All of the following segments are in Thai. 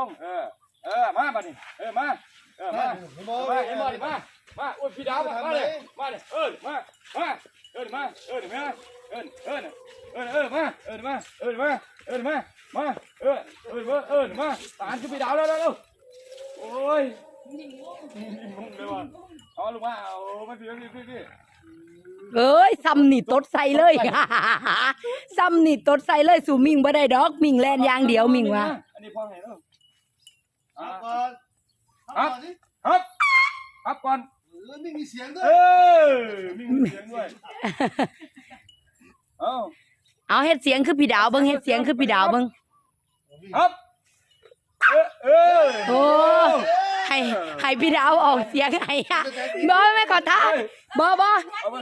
ลงเออ เออ มาบัดนี้เออ มา เออ มา มาเห็นบ่ดิมา มาโอ้ยพี่ดาวมามาเลย มาเลยเอิ้นมา มา เอิ้นมา เอิ้นมา เอิ้นเอิ้นเอิ้นเอิ้นมา เอิ้นมา เอิ้นมา เอิ้นมา มา เอิ้นเอิ้นมา เอิ้นมาตานคือพี่ดาวแล้วแล้วแล้วโอ้ยงงเลยว่ะเอาลูกมาเอามาพี่พี่พี่พี่เอ้ยซ้ำนี่ตดใส่เลยซ้ำนี่ตดใส่เลยสู่มิงบ่ได้ดอก มิงแลนอย่างเดียวมิงว่าอันนี้พ่อให้เนาะ อ่าก่อนครับนี่ครับครับก่อนไม่มีเสียงด้วเอยอมีเสียงด้วยเอ้าเอาเฮ็ดเสียงคือพี่ดาวเบิ่งเฮ็ดเสียงคือพี่ดาวเบิ่งครับเออเออโอ้ให้ให้พี่ดาวออกเสียงให้อะบ่ไม่ขอทานบ่บ่เอามา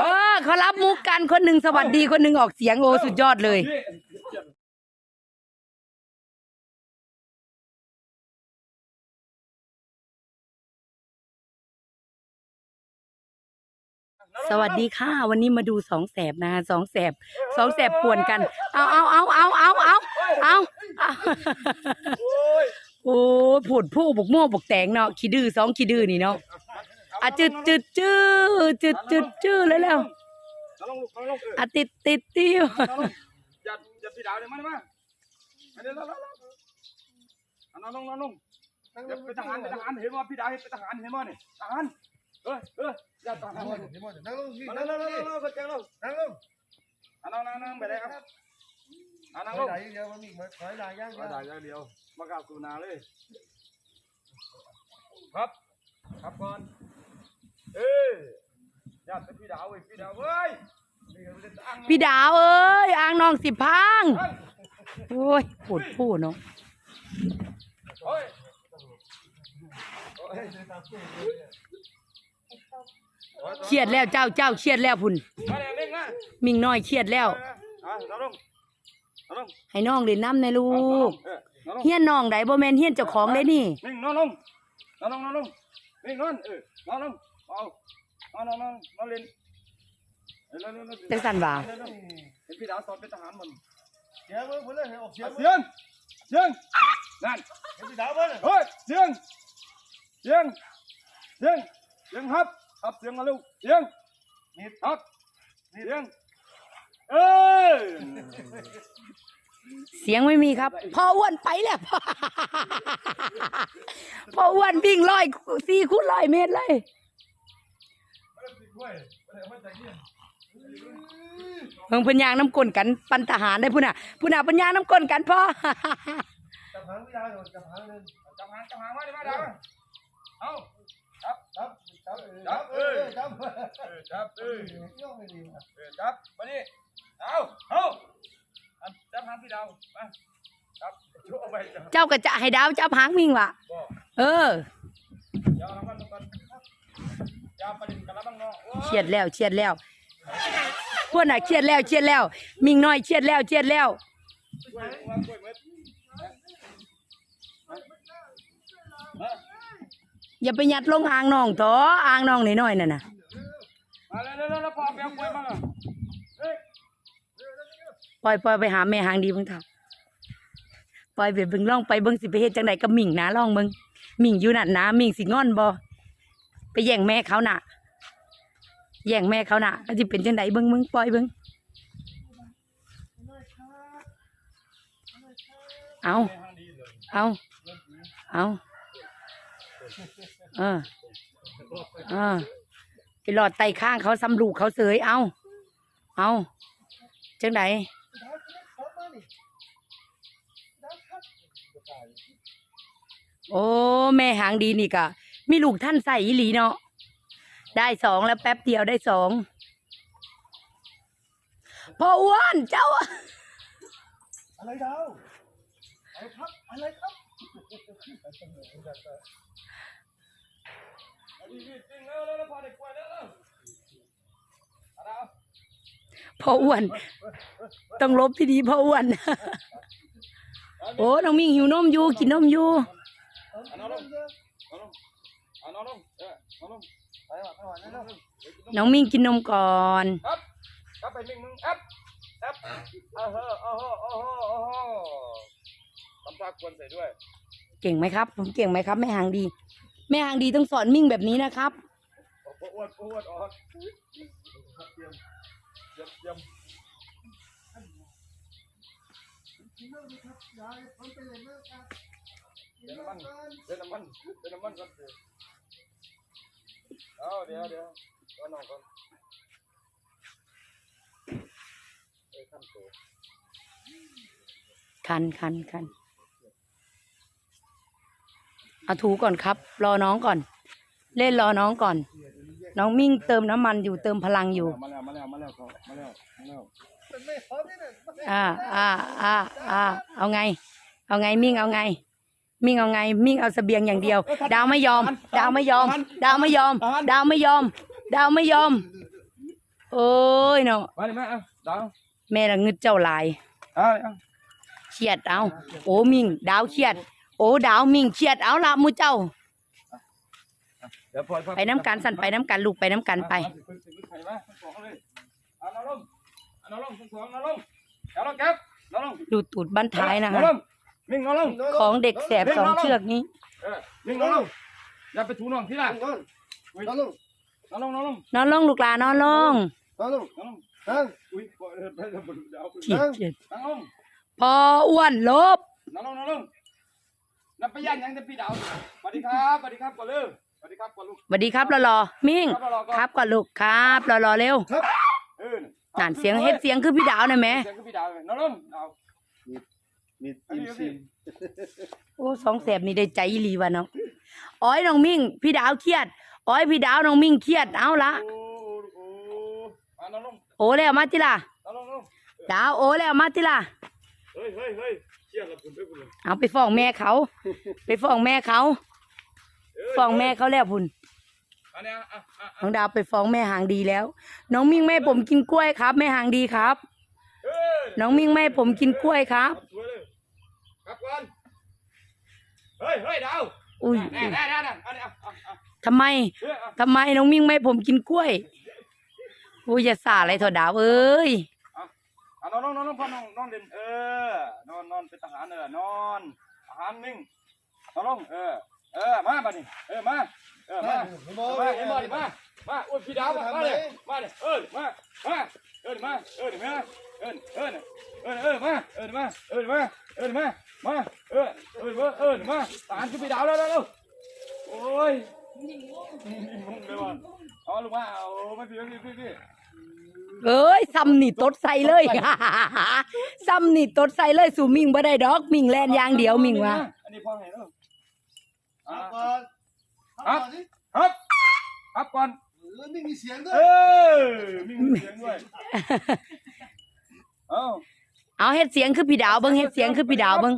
เออเขารับมุกกันคนหนึ่งสวัสดีคนหนึ่งออกเสียงโอ้สุดยอดเลย สวัสดีค่ะ วันนี้มาดูสองแสบนะสองแสบสองแสบป่วนกัน เอาเอาเอาเอาเอาเอาเอาโอ้ผุดผู้บกโม่บกแตงเนาะขี้ดื้อสองขี้ดื้อนี่เนาะอะจืดจืดจืดจืดจืดจืดแล้วแล้วอะติดติดติ้วอย่าอดสีดาวเลยมาเยมาอันนี้แล้วล้วอันนั้นลงล้ลงไปทหารไปทหารเห็นว่าพี่ดาวไปทหารเห็นว่าเนี่ยทหาร เออเอออย่าทหารนั่งลงพี่มานั่แล้งวลแล้วงแล้วแล้วก็แจ้งล้วนั่งลงอะนั่งนั่งนั่งไปเลยครับอะนั่งลอยงหลังเดียวมันมีถอยหลังย่างมาได้อย่างเดียวมากราบกูนาเลย ครับ ครับก่อนเอ้ยญาติเป็นพี่ดาวเว้ยพี่ดาวเว้ยนี่ก็เป็นอังพี่ดาวเอ้ยอ่างน้องสิพังเฮ้ยโอ้ยผุดผู้เนาะโอ้ยโอ้ เครียดแล้วเจ้าเจ้าเครียดแล้วพุ่นมาเลยเร่งนะมิงน้อยเครียดแล้ว อะเราลงเราลงให้น้องเล่นน้ำในลูกเออเราลงเฮียนน้องไดบ่แม่นเฮียนเจ้าของเลยนี่ นิ่งนอนลงนอนลงนอนลงนิ่งนอนเออนอนลงเอานอนนอนนอนนอนเล่นเออเล่นเล่นเล่นจังสันว่าเล่นเล่นเห็นพี่ดาวสอนเป็นทหารมันเสียงมึงเลยออกเสียงเสียงเสียงนั่น เห็นพี่ดาวมั้ยเฮ้ยเสียงเสียงเสียงเสียงครับ ครับเสียงมาลูกเสียงนี่ครับเสียงเอ้ยเสียงไม่มีครับพ่ออ้วนไปแล้วพ่ออ้วนวิ่งร้อยสี่คูณร้อยเมตรเลยเพิ่งเพิ่นยางน้ำก้นกันปันทหารได้พุ่นน่ะพุ่นน่ะเพิ่นยางน้ำก้นกันพ่อจับหางพี่ดาวจับหางเลยจับหางจับหางมาดิมาดาวเอาจับจับ จับจับเออจับเออจับเออย่องไม่ดีเออจับมาดิเอาเอาจับหางพี่ดาวมาจับช่วยเอาไปเจ้าก็จะให้ดาวจับหางมิงว่ะเออเดี๋ยดแล้วเนาะโอ้เครียดแล้วเครียดแล้วพวกน่ะเครียดแล้วเครียดแล้ว มิงน้อยเครียดแล้วเครียดแล้วกล้ อย่าไปยัดลงอ่างน้องต่ออ่างน้องน้อยๆนั่นน่ะมาเร็วๆแล้วพอไปเอากล้วยมาเลยเฮ้ยปล่อยปล่อยไปหาแม่หางดีเบิ่งเถอะปล่อยไปเบิ่งล่องไปเบิ่งสิไปเฮ็ดจังไดกับมิงนะล่องเบิ่งมิงอยู่นั่นนะมิงสิงอนบ่ไปแย่งแม่เขาน่ะ แย่งแม่เขาน่ะก็สิเป็นจังไดเบิ่งมึงปล่อยเบิ่งเอาเอาเอา เออเออไปหลอดไตข้างเขาสำลูกเขาเสยเอาเอาจังไดโอ้ แม่หางดีนี่กะมีลูกท่านใส่อีหลีเนาะได้สองแล้วแป๊บเดียวได้สองพ่ออ้วนเจ้า อะไรดาอะไรครับ อะไรครับ พ่ออ้วน ต้องลบที่ดีพ่ออ้วน โอ้น้องมิ่งหิวนมอยู่กินนมอยู่น้องมิ่งกินนมก่อนครับไปนิ่งมึงครับครับโอ้โหโอ้โหโอ้โหโอ้โหทำท่ากวนใส่ด้วย เก่งไหมครับ ผมเก่งไหมครับแม่หางดี แม่หางดีต้องสอนมิ่งแบบนี้นะครับโอ้โหอ้วนอ้วนออกครับเตรียมเตรียมเตรียมกินน้ำสิครับยายทำไปเลยนะครับกินเดี๋ยวน้ำมันเดี๋ยวน้ำมันเดี๋ยวน้ำมันก่อนเอาเดี๋ยวเดี๋ยวก็น้องก่อนเอ้ยขั้นตัวคันคันคัน เอาถูก่อนครับ รอน้องก่อน เล่นรอน้องก่อน น้องมิ่งเติมน้ำมันอยู่เติมพลังอยู่ มาแล้วมาแล้วมาแล้วเขามาแล้วมาแล้วมันไม่พร้อมนี่นะมันไม่อ่าอ่าอ่าอ่าเอาไง เอาไงมิ่งเอาไง มิ่งเอาไง มิ่งเอาเสบียงอย่างเดียว ดาวไม่ยอม ดาวไม่ยอม ดาวไม่ยอม ดาวไม่ยอม ดาวไม่ยอม โอ้ยเนาะมาดิแม่เอาดาวแม่ละงึดเจ้าหลายเอาเอาเครียดเอาโอ้มิ่ง ดาวเครียด โอ้ดาวมิ่งเครียดเอาละหมูเจ้าเดี๋ยวปล่อยไปน้ำกันสั่นไปน้ำกันลูกไปน้ำกันไปเอาน้องลงเอาน้องลงทั้งสองน้องลงเอาน้องแก๊ปน้องลงดูตูดบ้านท้ายนะน้อคะงลงมิ่งน้องลงของเด็กแสบสองเชือกนี้เออมิ่งน้องลงอย่าไปถูน้องที่ละนอนนอนลงน้องลงน้องลงนอนลงลูกหลานนอนลงนอนลงน้องลงนั่งอุ้ยเออไปแล้วเดี๋ยวเอาไปเกลียดเกลียดน้องลงพออ้วนลบน้องลงน้องลง นับไปย่านยังจะพี่ดาวสวัสดีครับสวัสดีครับก่อนเลยสวัสดีครับก่อนลูกสวัสดีครับรอรอมิ่ง ครับรอก่อนครับก่อนลูกครับรอรอเร็วเออนั่นเสียงเฮ็ดเสียงคือพี่ดาวหน่อยไหมเสียงคือพี่ดาวน้องลงเอา มีอันอินี้มพี่ซีมโอ้สองแสบนี่ได้ใจอีหลีวะเนาะอ้อยน้องมิ่ง พี่ดาวเครียดอ้อยพี่ดาวน้องมิ่งเครียดเอาละ โอ้โอ้มาน้องลงโอ้แล้วมาติล่ะน้องลงน้องดาวโอ้แล้วมาติล่ะเฮ้ยเฮ้ยเฮ้ย เชี่ยละคุณไปคุณเลยเอาไปฟ้องแม่เขา ไปฟ้องแม่เขาฟ้องแม่เขาแล้วพุ่นอันเนี้ยอะอะน้องดาวไปฟ้องแม่หางดีแล้ว น้องมิ่งแม่ให้ผมกินกล้วยครับ แม่หางดีครับเฮ้ยน้องมิ่งแม่ให้ผมกินกล้วยครับ สวยเลยกลับก่อนเฮ้ยเฮ้ยดาวอุ้ยแน่แน่แน่แน่อันนี้อะอะอะทำไมเฮ้ยอะทำไมน้องมิ่งไม่ให้ผมกินกล้วยอุ้ยอย่าสาอะไรเถอะดาวเอ้ยอะ นอนนอนนอนนอนพ่อนอนนอนเด่นเออนอนนอนเป็นทหารเออนอนอาหารนิ่งนอนลงเออเออมาบัดนี้เออมาเออมามาเห็นบ่ดิมามาอุ้ยพี่ดาวมามาเลยมาเลยเออมามาเออมาเออมาเออเออเออเออมาเออมาเออมาเออมามาเออเออมาเออมาทหารคือพี่ดาวแล้วแล้วโอ้ยงงเลยว่ะเอาลูกมาเอาไม่พี่พี่พี่พี่ เอ้ยซ้ำนี่ตดใส่เลยซ้ำนี่ตดใส่เลยสู่มิ่งบ่ได้ดอก มิ่งแลนอย่างเดียวมิ่งว่าอันนี้พ่อเห็นแล้วครัอ่าบก่อนครับก่อนสิครับครับก่อนเออไม่มีเสียงด้วเอยอมีเสียงด้วยเอ้าเอาเฮ็ดเสียงคือพี่ดาวเบิ่งเฮ็ดเสียงคือพี่ดาวเบิ่ง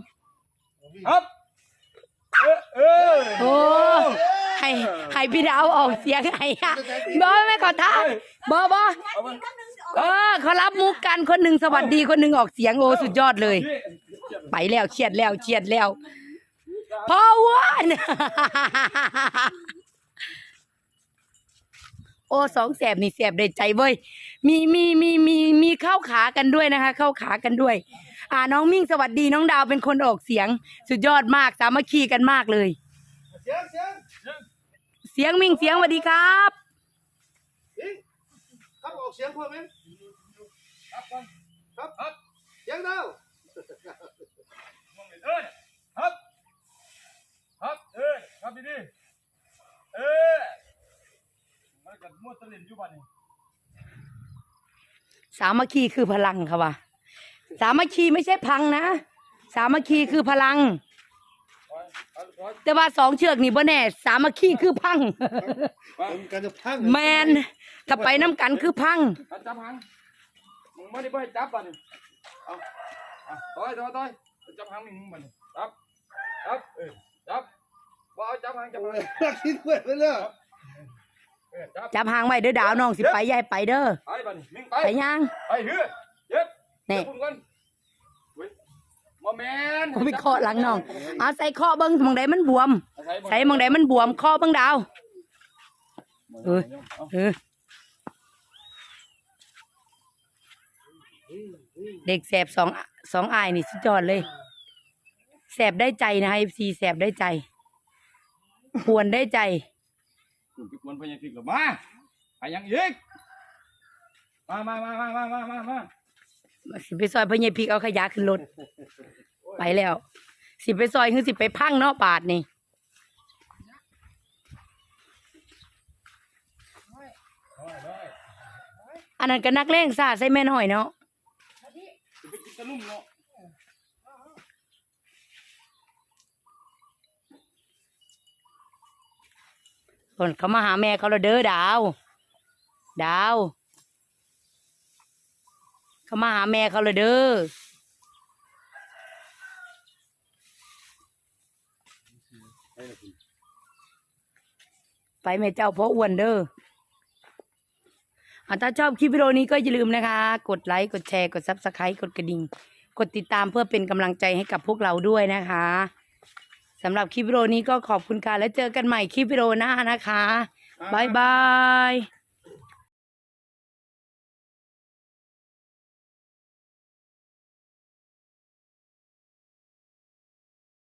ครับเออเออโอ้ ให้ให้พี่ดาวออกเสียงให้อะบ่แม่ขอท้าบ่บ่เอาไปเออเขารับมุกกันคนหนึงสวัสดีคนหนึงออกเสียงโอ้สุดยอดเลยนี่ไปแล้วเครียดแล้วเครียดแล้วพออ้วนโอ้สองแสบนี่แสบได้ใจเว้ยมีมีมีมีมีเข้าขากันด้วยนะคะ เข้าขากันด้วย อ่าน้องมิ่งสวัสดีน้องดาวเป็นคนออกเสียง สุดยอดมากสามัคคีกันมากเลยเสียง เสียงเสียงมิ่งเสียงสวัสดีครับอิงครับออกเสียงพอไหมครับก่อนครับครับเสียงดาวมองเลยเออครับครับเออครับดีๆเออมันกันมั่วตะเล่นอยู่บ้านนี่สามัคคีคือพลังค่ะว่ะสามัคคีไม่ใช่พังนะ สามัคคีคือพลังไปเอาไป แต่ว่าสองเชือกนี่บ่แน่ สามัคคีคือพังไปผมกันจะพังแมนถ้าไปน้ำกันคือพังเอาจับหางมึงไม่ได้ไปจับบ้านนี่เอาอะต่อยต่อยต่อยจับหางมึงบ้านนี่จับจับเออจับว่าเอาจับหางจับหางรักที่ด้วยไปเลยเออจับจับหางไว้เด้อดาวน้องสิไปยายไปเด้อไปบ้านนี่มิงไปไปยังไปเฮือเย็บนี่ ไปเคาะหลังน้องเอาใส่เคาะเบิ่งหมองใดมันบวม ใส่ใส่หมองใดมันบวมเคาะเบิ่งดาวเออเอาเออเด็กแสบสองสองอายนี่สุดยอดเลยแสบได้ใจนะคะเอฟซีแสบได้ใจปวนได้ใจคุณไปกวนพญาพิกหรอมาไปยังอีกมามามามามามามามาสิไปซอยพญาพิกเอาขยะขึ้นรถ ไปแล้ว สิไปซอยคือสิไปพังเนาะบาทนี่อันนั้นก็นักเลงซาใส่แม่นหอยเนาะจะไปกินเขามาหาแม่เขาและเด้อดาว ดาว เขามาหาแม่เขาและเด้อ ไปแม่เจ้าพ่ออ้วนเด้ออะถ้าชอบคลิปวิดีโอนี้ก็อย่าลืมนะคะ กดไลค์ กดแชร์ กดซับสไครต์กดกระดิ่ง กดติดตามเพื่อเป็นกำลังใจให้กับพวกเราด้วยนะคะสำหรับคลิปวิดีโอนี้ก็ขอบคุณค่ะ แล้วเจอกันใหม่คลิปวิดีโอหน้านะคะบ๊ายบาย